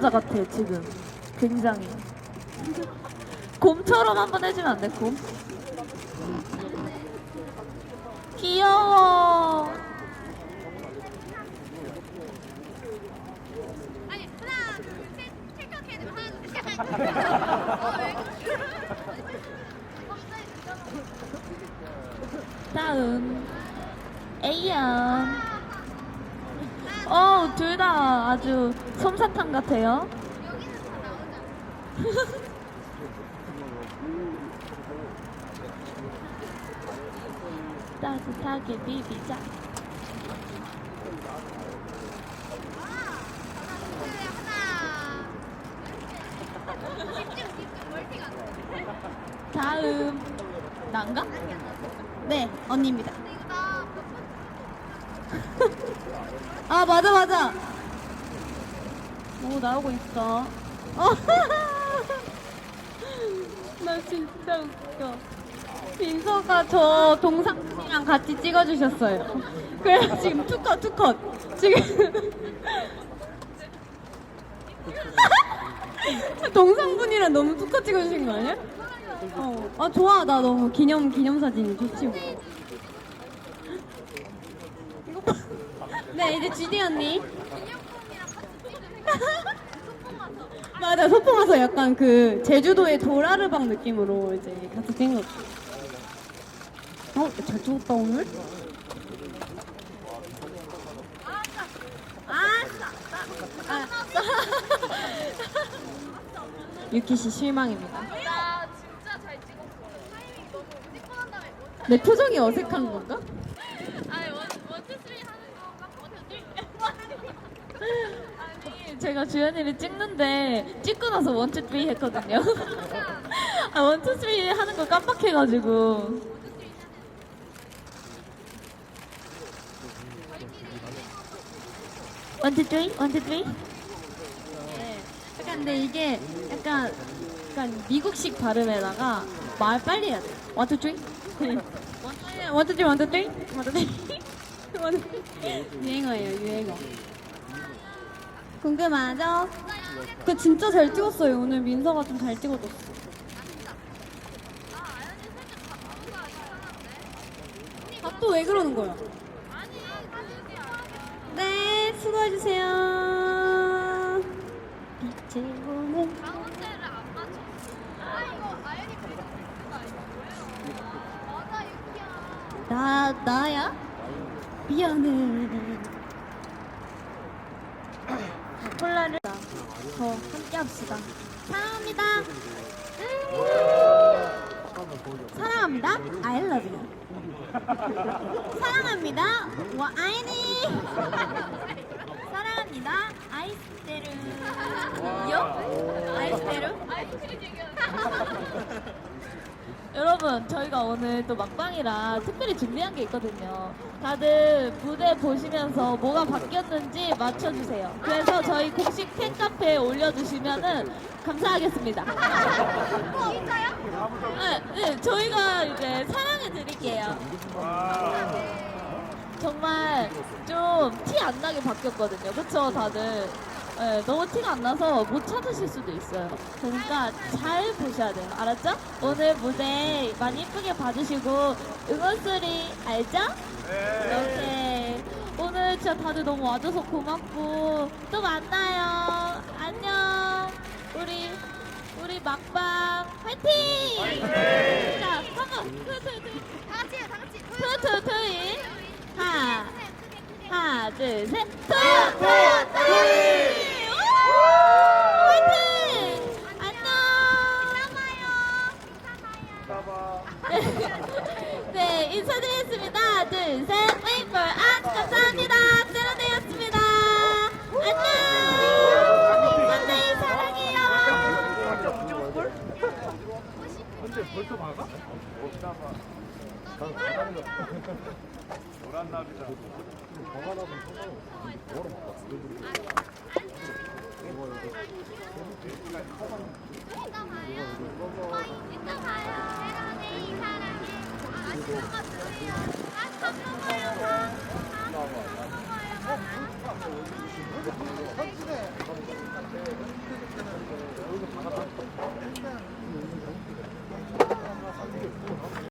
여자 같아 지금. 굉장히. 곰처럼 한번 해주면 안 돼? 곰? 귀여워. 아니 하나 둘셋 찰칵해야 되면 하나 둘셋. 다음. 에이 둘 다 아주 솜사탕 같아요. 따뜻하게 비비자. 안돼 다음 난가? 네, 언니입니다. 아, 맞아, 맞아. 오 나오고 있어. 어. 나 진짜 웃겨. 민서가 저 동상이랑 같이 찍어주셨어요. 그래서 지금 투컷 투컷 지금 동상분이랑 너무 툭컷 찍어주신 거 아니야? 어. 아, 좋아. 나 너무 기념, 기념 사진 좋지. 뭐. 이거 봐. 네, 이제 GD 언니. 맞아, 소풍 와서 약간 그 제주도의 도라르방 느낌으로 이제 같이 찍은 거. 어, 잘 찍었다, 오늘? 아, 유키 씨 실망입니다. 나 진짜 잘 찍었어 타이밍 너무 찍고 난 다음에 원내 표정이 어색한 건가? 아니 원 원투 쓰리 하는 거 깜빡 아니 제가 주연이를 찍는데 찍고 나서 원투 쓰리 했거든요. 아 원투 쓰리 하는 거 깜빡해가지고. 원투 쓰리 원투 쓰리. 네. 약간 근데 이게 약간 약간 미국식 발음에다가 말 빨리 해야 돼. 원투 쓰리. 원투 쓰리 원투 쓰리 원투 쓰리. 원투 쓰리. 유행어예요 유행어. 궁금하죠? 그 진짜 잘 찍었어요. 오늘 민서가 좀 잘 찍어줬어. 아 또 왜 그러는 거야? 네 수고해주세요. 맞아 유키야 나 나야? 미안해. 콜라를 더 함께 합시다. 사랑합니다. 사랑합니다. I love you. 사랑합니다. 와 아이니. 사랑합니다. 아이스테르. 요? 아이스테르? 아이스크림 얘기하는 여러분 저희가 오늘 또 막방이라 특별히 준비한 게 있거든요. 다들 무대 보시면서 뭐가 바뀌었는지 맞춰주세요. 그래서 저희 공식 팬카페에 올려주시면은 감사하겠습니다. 거 있어요? 네, 네, 저희가 이제 사랑해 드릴게요. 정말 좀 티 안 나게 바뀌었거든요. 그쵸, 다들? 네, 너무 티가 안 나서 못 찾으실 수도 있어요. 그러니까 잘 보셔야 돼요. 알았죠? 오늘 무대 많이 이쁘게 봐주시고 응원 소리 알죠? 이렇게 오늘 진짜 다들 너무 와줘서 고맙고 또 만나요. 안녕. 우리 우리 막방 화이팅! 자, 한번 투투투 다 같이 다 같이 투투투이 하나 하나 둘 셋. 투! 투! 투! 화이팅! 안녕! 네, 인사드리겠습니다. 둘, 셋. Wait for us. 감사합니다. 세련되었습니다. 안녕! 선생님 사랑해요. 근데 벌써 막아? 노란 나비다. 이따 봐요 이따 봐요